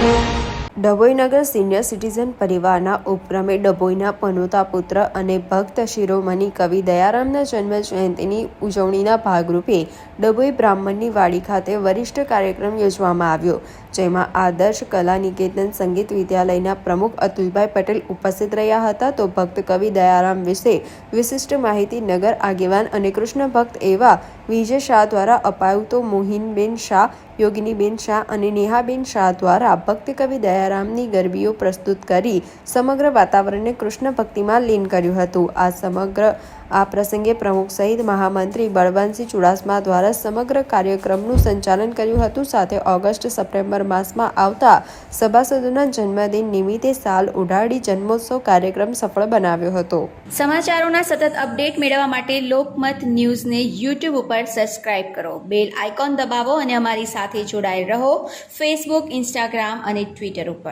ડભોઈનગર senior citizen પરિવારના ઉપક્રમે ડભોઈના પનોતા પુત્ર અને ભક્ત શિરોમણી કવિ દયારામના જન્મ જયંતિની ઉજવણીના ભાગરૂપે ડભોઈ બ્રાહ્મણની વાડી ખાતે વરિષ્ઠ કાર્યક્રમ યોજવામાં આવ્યો, જેમાં આદર્શ કલા નિકેતન સંગીત વિદ્યાલયના પ્રમુખ અતુલભાઈ પટેલ ઉપસ્થિત રહ્યા હતા. તો ભક્ત કવિ દયારામ વિશે વિશિષ્ટ માહિતી નગર આગેવાન અને કૃષ્ણ ભક્ત એવા વિજય શાહ દ્વારા અપાયું તો મોહિનબેન શાહ, યોગિનીબેન શાહ અને નેહાબેન શાહ દ્વારા ભક્ત કવિ દયારામની ગરબીઓ પ્રસ્તુત કરી સમગ્ર વાતાવરણને કૃષ્ણ ભક્તિમાં લીન કર્યું હતું. આ સમગ્ર આ પ્રસંગે પ્રમુખ સહિત મહામંત્રી બળવંતસિંહ ચુડાસમા દ્વારા સમગ્ર કાર્યક્રમનું સંચાલન કર્યું હતું. સાથે ઓગસ્ટ સપ્ટેમ્બર માસમાં આવતા સભાસદોના જન્મદિન નિમિત્તે સાલ ઉડાડી જન્મોત્સવ કાર્યક્રમ સફળ બનાવ્યો હતો. સમાચારોના સતત અપડેટ મેળવવા માટે લોકમત ન્યૂઝને યુટ્યુબ ઉપર સબસ્ક્રાઇબ કરો. બેલ આઇકોન દબાવો અને અમારી સાથે જોડાયેલ રહો. ફેસબુક, ઇન્સ્ટાગ્રામ અને ટ્વિટર ઉપર.